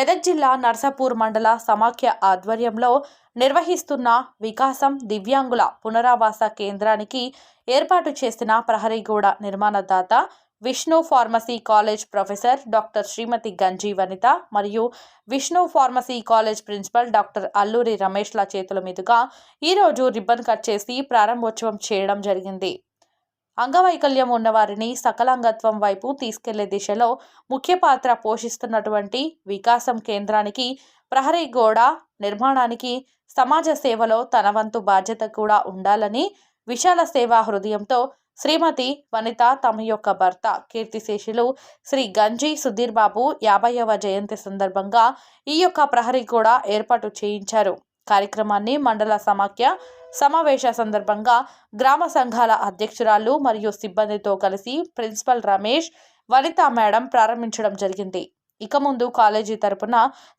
మెదక్ జిల్లా నర్సాపూర్ మండల సమాఖ్య ఆధ్వర్యంలో నిర్వహిస్తున్న వికాసం దివ్యాంగుల పునరావాస కేంద్రానికి ఏర్పాటు చేసిన ప్రహరీగూడ నిర్మాణదాత Vishnu pharmacy college professor doctor Shrimati Ganji Vanitha మరియు Vishnu pharmacy college principal doctor Alluri రమేష్ల చేతుల మీదుగా ఈరోజు రిబ్బన్ కట్ చేసి ప్రారంభోత్సవం చేయడం జరిగింది. అంగవైకల్యం ఉన్నవారిని సకలాంగత్వం వైపు తీసుకెళ్ళే దిశలో ముఖ్య పాత్ర పోషిస్తున్నటువంటి వికాసం కేంద్రానికి ప్రహరీ గోడ నిర్మాణానికి సమాజ సేవలో తన వంతు బాధ్యత కూడా ఉండాలని విశాల సేవా హృదయంతో శ్రీమతి వనిత తమ యొక్క భర్త కీర్తిశేషులు శ్రీ గంజి సుధీర్ బాబు యాభైవ జయంతి సందర్భంగా ఈ యొక్క ప్రహరీ కూడా ఏర్పాటు చేయించారు. కార్యక్రమాన్ని మండల సమాఖ్య సమావేశ సందర్భంగా గ్రామ సంఘాల అధ్యక్షురాలు మరియు సిబ్బందితో కలిసి ప్రిన్సిపల్ రమేష్ వనిత మేడం ప్రారంభించడం జరిగింది. ఇక ముందు కాలేజీ తరపున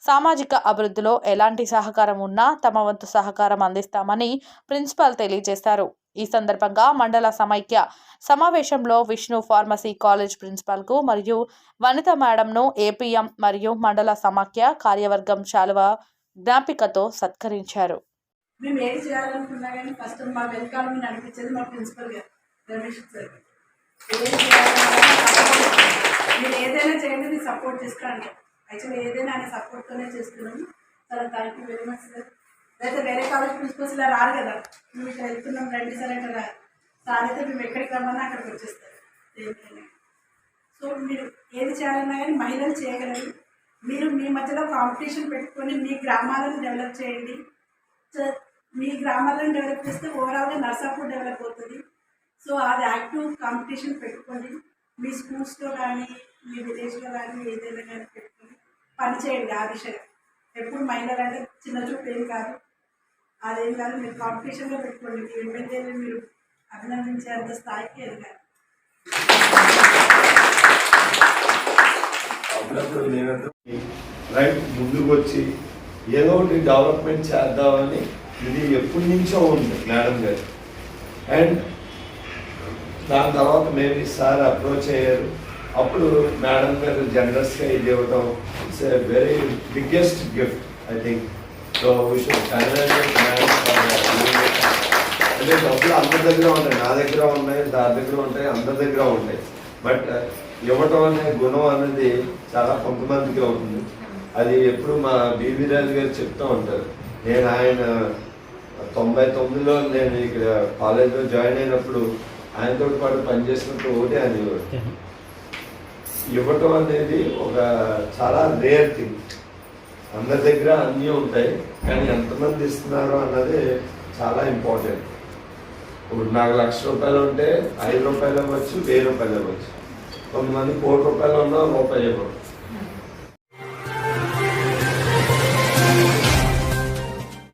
సామాజిక అభివృద్ధిలో ఎలాంటి సహకారం ఉన్నా తమ వంతు సహకారం అందిస్తామని ప్రిన్సిపల్ తెలియజేశారు. ఈ సందర్భంగా మండల సమైక్య సమావేశంలో విష్ణు ఫార్మసీ కాలేజ్ ప్రిన్సిపాల్కు మరియు వనిత మేడంను ఏపీఎం మరియు మండల సమాఖ్య కార్యవర్గం శాలువ జ్ఞాపికతో సత్కరించారు. మేము ఏది చేయాలనుకున్నా కానీ ఫస్ట్ మా వెనకాల మీద నడిపించేది మా ప్రిన్సిపల్ గారు రమేష్ సార్ ఏది మీరు ఏదైనా చేయండి నేను సపోర్ట్ చేస్తాను. యాక్చువల్లీ ఏదైనా ఆయన సపోర్ట్తోనే చేస్తున్నాము చాలా thank you very much sir అయితే వేరే కాలేజ్ ప్రిన్సిపల్స్ ఇలా రారు కదా. మేము ఇక్కడ వెళ్తున్నాం రండి సార్ అంటే రారు సార్ అయితే మేము ఎక్కడికి రమ్మన్నా అక్కడికి వచ్చేస్తారు. దేనికైనా సో మీరు ఏది చేయాలన్నా కానీ మహిళలు చేయగలరు. మీరు మీ మధ్యలో కాంపిటీషన్ పెట్టుకొని మీ గ్రామాలను డెవలప్ చేయండి. సో మీ గ్రామాలను డెవలప్ చేస్తే ఓవరాల్గా నర్సాపూర్ డెవలప్ అవుతుంది. సో అది యాక్టివ్ కాంపిటీషన్ పెట్టుకోండి. మీ స్కూల్స్లో కానీ మీ విలేజ్లో కానీ ఏదైనా కానీ పెట్టుకొని పని చేయండి ఆ విషయం. ఎప్పుడు మైనర్ అంటే చిన్న చూపు ఏం కాదు. అదేం కాదు మీరు కాంపిటీషన్లో పెట్టుకోండి. మీ ఎమ్మెల్యేలు మీరు అభినందించేంత స్థాయికి ఎదగాలి. అప్పుడప్పుడు నేను రైట్ ముందుకు వచ్చి ఏదో ఒకటి డెవలప్మెంట్ చేద్దామని ఇది ఎప్పటి నుంచో ఉంది మేడం గారు. అండ్ దాని తర్వాత మేము సార్ అప్రోచ్ అయ్యారు. అప్పుడు మేడం గారు జనరస్గా ఇది ఇవ్వటం it's a very biggest gift I think. So we should madam అంటే డబ్బులు అందరి దగ్గర ఉంటాయి నా దగ్గర ఉన్నాయి దాని దగ్గర ఉంటాయి అందరి దగ్గర ఉంటాయి. బట్ uh, ఇవ్వటం అనే గుణం అనేది చాలా కొంతమందికి ఉంటుంది అది ఎప్పుడు మా బీబీ రాజు గారు చెప్తూ ఉంటారు. నేను ఆయన uh, తొంభై తొమ్మిదిలో నేను ఇక్కడ కాలేజ్లో జాయిన్ అయినప్పుడు ఆయనతో పాటు పనిచేసినప్పుడు ఒకటే అనేవాడు. ఇవ్వటం అనేది ఒక చాలా రేర్ థింగ్. అందరి దగ్గర అన్నీ ఉంటాయి కానీ ఎంతమంది ఇస్తున్నారు అన్నది చాలా ఇంపార్టెంట్. ఇప్పుడు నాకు లక్ష రూపాయలు ఉంటే ఐదు రూపాయలు ఇవ్వచ్చు వెయ్యి రూపాయలు ఇవ్వచ్చు కొంతమంది కోటి రూపాయలు ఉన్నా రూపాయలు ఇవ్వరు